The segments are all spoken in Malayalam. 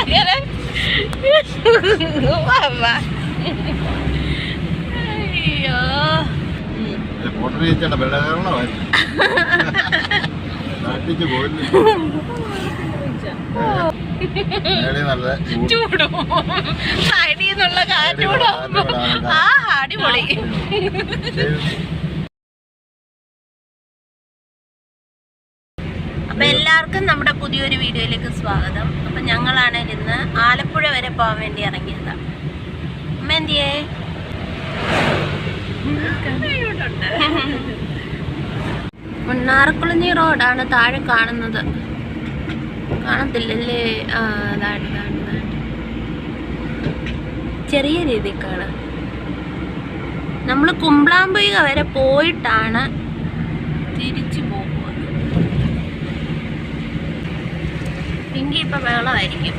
അങ്ങനെ. അയ്യോ. ചൂടും. സൈഡിൽ നിന്നുള്ള കാറ്റൂടും ആ അടിപൊളി. അപ്പൊ എല്ലാവർക്കും നമ്മുടെ പുതിയൊരു വീഡിയോയിലേക്ക് സ്വാഗതം. അപ്പൊ ഞങ്ങളാണ് ഇന്ന് ആലപ്പുഴ വരെ പോകാൻ വേണ്ടി ഇറങ്ങിയത്. അമ്മ എന്തിയേ മണ്ണാറക്കുളഞ്ഞി റോഡാണ് താഴെ കാണുന്നത്. കാണത്തില്ലല്ലേ? ആ അതാണ്. ചെറിയ രീതിയിൽ കാണാം നമ്മൾ കുമ്പളാമ്പുക വരെ പോയിട്ടാണ് തിരിച്ചു പിങ്കി ഇപ്പൊ വെള്ളമായിരിക്കും.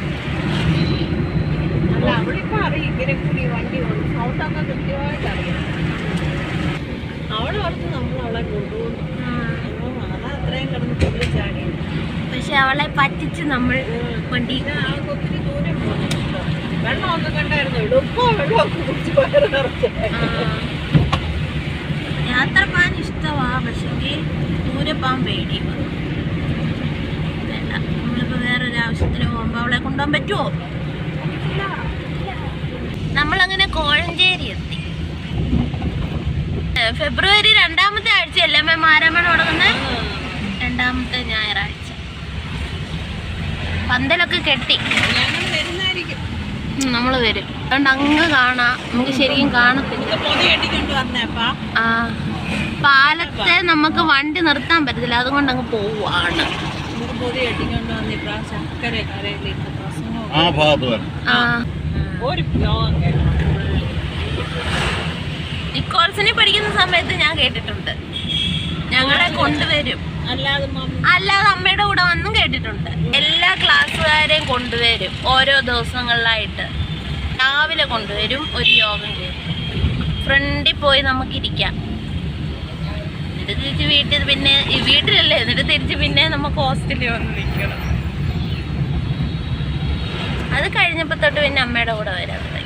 അല്ല അവിടെ ഇപ്പൊ അറിയും ഇങ്ങനെ കൂടി വണ്ടി വന്നു സൗണ്ട് ഒക്കെ കൃത്യമായിട്ട് അറിയാം. അവിടെ ഓർത്ത് നമ്മൾ അവളെ കൊണ്ടുപോകുന്നു. അപ്പം അതാ അത്രയും കിടന്ന് തുള്ളി ചാടി. പക്ഷെ അവളെ പറ്റിച്ച് നമ്മൾ വണ്ടി പിന്നെ ആൾക്ക് ഒത്തിരി ദൂരം പോകുന്നു വെള്ളമൊക്കെ കണ്ടായിരുന്നു? എളുപ്പം വെള്ളമൊക്കെ കുടിച്ച് വയറ് നിറച്ച്. ആ. യാത്ര പോകാൻ ഇഷ്ടമാ പക്ഷെ ദൂരെ പോകാൻ പേടി കൊണ്ടുപോകാൻ പറ്റുമോ നമ്മളങ്ങനെ കോഴഞ്ചേരി എത്തി ഫെബ്രുവരി രണ്ടാമത്തെ ആഴ്ചയല്ലേ അമ്മ മാരാമണ തുടങ്ങുന്നത് രണ്ടാമത്തെ ഞായറാഴ്ച. പന്തലൊക്കെ കെട്ടി. നമ്മൾ നമ്മൾ വരും. അതുകൊണ്ട് അങ്ങ് കാണാം. നമുക്ക് ശരിക്കും കാണത്തില്ല. ആ പാലത്തെ നമുക്ക് വണ്ടി നിർത്താൻ പറ്റത്തില്ല. അതുകൊണ്ട് അങ്ങ് പോവാണ് പൊതി കെട്ടിക്കൊണ്ട് വന്ന് ഇപ്രാവശ്യം അക്കരെ കരയിലേക്ക് ആ. ഭാഗത്ത് വരണം നിക്കോൾസിനെ പഠിക്കുന്ന സമയത്ത് ഞാൻ കേട്ടിട്ടുണ്ട്. ഞങ്ങളെ കൊണ്ടുവരും. അല്ലാതെ അമ്മയുടെ കൂടെ വന്നും കേട്ടിട്ടുണ്ട്. എല്ലാ ക്ലാസ്സുകാരെയും കൊണ്ടുവരും ഓരോ ദിവസങ്ങളിലായിട്ട്. രാവിലെ കൊണ്ടുവരും ഒരു യോഗം ചെയ്യും. ഫ്രണ്ടിൽ പോയി നമുക്കിരിക്കാം. എന്നിട്ട് തിരിച്ച് വീട്ടിൽ പിന്നെ ഈ വീട്ടിലല്ലേ? എന്നിട്ട് തിരിച്ച് പിന്നെ നമുക്ക് ഹോസ്റ്റലിൽ വന്ന് നിൽക്കണം. അത് കഴിഞ്ഞപ്പോൾ തൊട്ട് പിന്നെ അമ്മയുടെ കൂടെ വരാൻ തുടങ്ങി.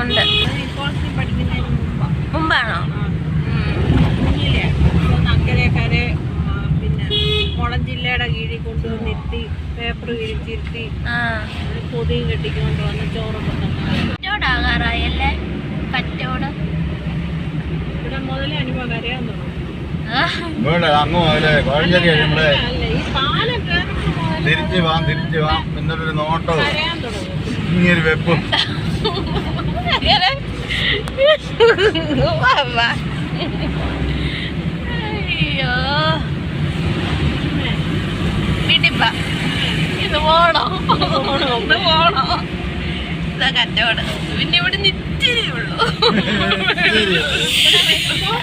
ഉണ്ട്. മുമ്പാണോ? ആ, പിന്നെ കോളം ജില്ലയുടെ കീഴിൽ കൊണ്ടുവന്നിരുത്തി പേപ്പർ വിരിച്ചിരുത്തി പൊതിയും കെട്ടിക്കൊണ്ട് വന്ന് ചോറൊക്കെ കച്ചവട ഇവിടെ മുതലേ അനുഭവം കരയാൻ തുടങ്ങും ഇവിടെ അങ്ങ് മുതലേ കോഴഞ്ചേരി കഴിയുമ്പോഴേ തിരിച്ചു വാം തിരിച്ചു വാം. എന്നിട്ടൊരു നോട്ടവും കരയാൻ തുടങ്ങും. ഇങ്ങനെ വെപ്പും. അയ്യോ. വീട്ടിൽ പോ. ഇത് പോണോ? ഇത് പോണോ? ഇതാ കച്ചവടം. പിന്നെ ഇവിടെ നിറ്റിരി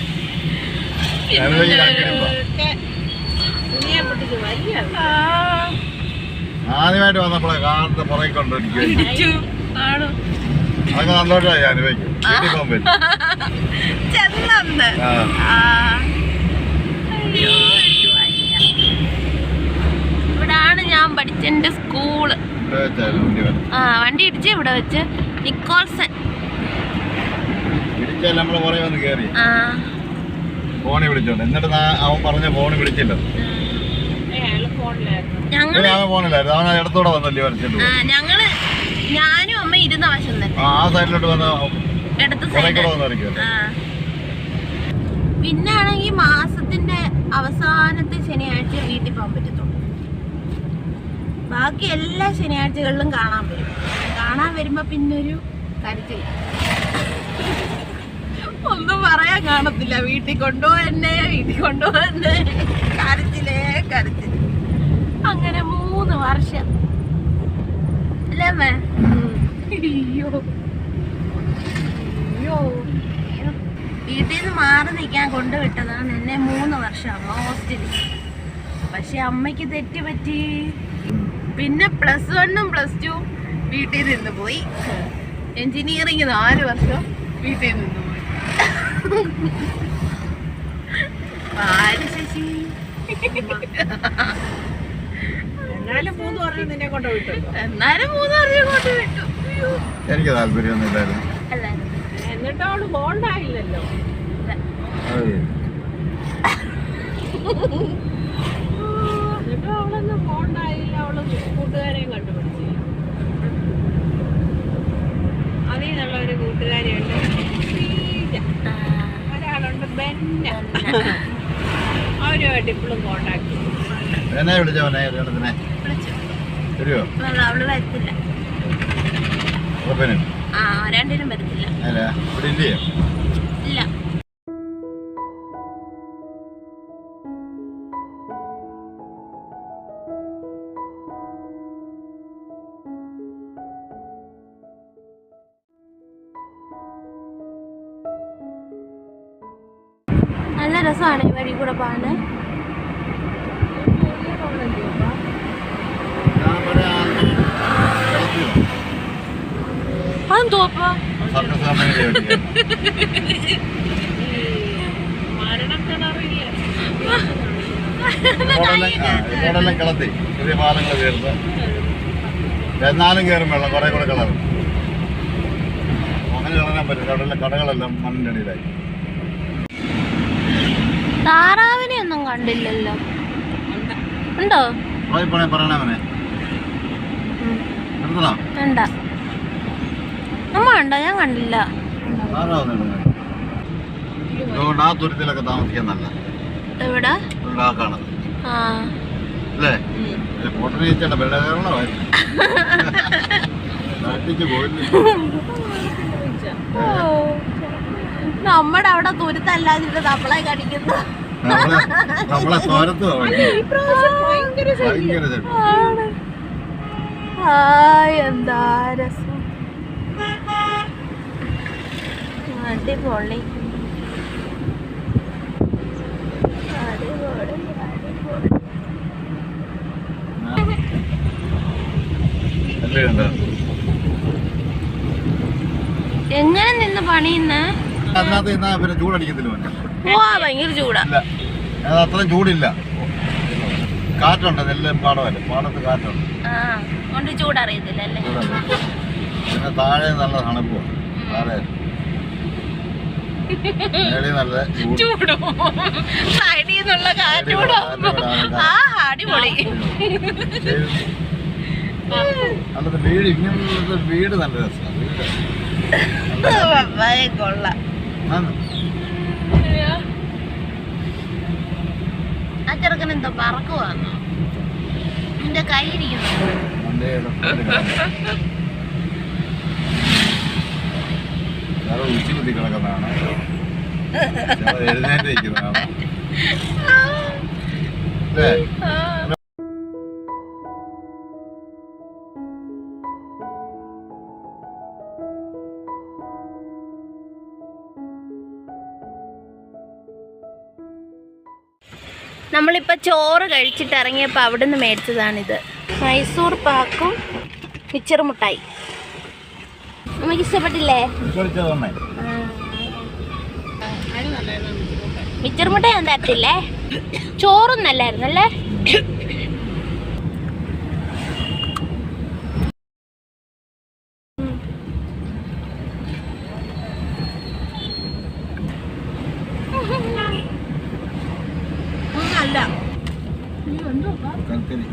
ആദ്യമായിട്ട് വന്നപ്പോഴേ കാറിന്റെ പുറകെ കൊണ്ടിരിക്കും അതൊക്കെ അനുഭവിക്കും. വീട്ടിൽ പോകാൻ പറ്റും. ഇവിടാണ് ഞാൻ പഠിച്ചെന്റെ സ്കൂൾ. ആ വണ്ടി ഇടിച്ച് ഇവിടെ വെച്ച്? നിക്കോൾസൺ. ഇടിച്ചാൽ നമ്മൾ പുറകെ വന്ന് കയറി ആ. ഫോണിൽ വിളിച്ചോണ്ട്. എന്നിട്ട് ഞാൻ അവൻ പറഞ്ഞ ഫോണിൽ വിളിച്ചില്ല. ഫോണിലായിരുന്നു. അവൻ ഇടത്തോടെ വന്നല്ലേ വരച്ചിട്ട് ആ, ഞങ്ങൾ ഞാനും അമ്മ ഇരുന്ന വശം ആ സൈഡിലോട്ട് വന്ന. പിന്നെ ആണെങ്കിൽ മാസത്തിന്റെ അവസാനത്തെ ശനിയാഴ്ച വീട്ടിൽ പോകാൻ പറ്റത്തുള്ളൂ. ബാക്കി എല്ലാ ശനിയാഴ്ചകളിലും കാണാൻ വരും. കാണാൻ വരുമ്പോ പിന്നൊരു ഒരു കരുത്തില്ല ഒന്നും പറയാൻ കാണത്തില്ല. വീട്ടിൽ കൊണ്ടുപോകന്നെ വീട്ടിൽ എന്നെ. കരച്ചിലേ കരച്ചിൽ അങ്ങനെ മൂന്ന് വർഷം. അല്ലേ അമ്മേ? വീട്ടിൽ നിന്ന് മാറി നിൽക്കാൻ കൊണ്ടുവിട്ടതാണ് എന്നെ മൂന്ന് വർഷം ഹോസ്റ്റലിൽ പക്ഷെ അമ്മയ്ക്ക് തെറ്റ് പറ്റി. പിന്നെ പ്ലസ് വണ്ണും പ്ലസ് ടു വീട്ടിൽ നിന്ന് പോയി. എൻജിനീയറിംഗ് നാല് വർഷം വീട്ടിൽ നിന്ന് എന്നാലും മൂന്ന് പറഞ്ഞ് നിന്നെ കൊണ്ട് വിട്ടല്ലോ എന്നാലും മൂന്ന് പറഞ്ഞ് കൊണ്ട് വിട്ടു. അയ്യോ. എനിക്ക് താല്പര്യമൊന്നും ഇല്ലായിരുന്നു അല്ലായിരുന്നു. എന്നിട്ട് അവൾ ബോണ്ടായില്ലല്ലോ എന്നിട്ടും അവളൊന്നും ബോണ്ടായില്ല അവൾ കൂട്ടുകാരെയും കണ്ടുപിടിച്ചില്ല അവരുമായിട്ട് ഇപ്പോഴും കോണ്ടാക്ട് എന്നെ വിളിച്ചവനെ കല്യാണത്തിനെ വിളിച്ചു. വരുമോ അവൾ വരത്തില്ല. രണ്ടിനും വരത്തില്ല. ഇവിടെ ഇല്ല. രസമാണ് ഈ വഴി കൂടെ പോകാന്. എന്നാലും കയറും വെള്ളം കുറെ കൂടെ കളറും അങ്ങനെ കളരാൻ പറ്റും കടലിലെ കടകളെല്ലാം മണ്ണിന്റെ അടിയിലായി താറാവിനെ ഒന്നും കണ്ടില്ലല്ലോ. ഉണ്ടോ? അമ്മ ഉണ്ടോ ഞാൻ കണ്ടില്ല. തുരുത്തിലൊക്കെ താമസിക്കാൻ നല്ല. എവിടെ? ആ. അല്ലേ? ഫോട്ടോ നമ്മുടെ അവിടെ തുരുത്തല്ലാതിട്ട് നമ്മളെ കടിക്കുന്നു. നമ്മളെ തോരത്ത് ഭയങ്കര എന്താ രസം? അടിപൊളി. എങ്ങനെ നിന്ന് പണിയുന്ന? ചൂടടിക്കത്തില്ല ഭയങ്കര ചൂടാ. ഇല്ല. അത് അത്രയും ചൂടില്ല. കാറ്റുണ്ട് നെല്ലും പാടമല്ലേ പാടത്ത് കാറ്റുണ്ട്. കൊണ്ട് ചൂടറിയത്തില്ല അല്ലേ? പിന്നെ താഴെ നല്ല തണുപ്പും താഴെ. ചൂട്. സൈഡിൽ കാറ്റൂടോ ആ അടിപൊളി. അന്നത്തെ വീട് ഇങ്ങനത്തെ വീട് നല്ല രസമാണ് വീട്. കൊള്ളാം. ആ ചെറുക്കൻ എന്തോ പറക്കുവാന്നോ നിന്റെ കൈ ഇരിക്കുന്നു വണ്ടേ ഇടത്തോട്ട് കിടന്ന്. വേറെ ഉച്ചി കിടക്കുന്നതാണ്. ചിലത് എഴുന്നേറ്റ് നിൽക്കുന്നതാണ് അല്ലേ നമ്മളിപ്പോ ചോറ് കഴിച്ചിട്ട് ഇറങ്ങിയപ്പോൾ അവിടെ നിന്ന് മേടിച്ചതാണിത്. മൈസൂർ പാക്കും മിച്ചർ മുട്ടായി. നമുക്ക് ഇഷ്ടപ്പെട്ടില്ലേ? മിച്ചർ മുട്ടായി ഒന്നും തരത്തില്ലേ? ചോറും നല്ലായിരുന്നല്ലേ അല്ല കൽക്കരി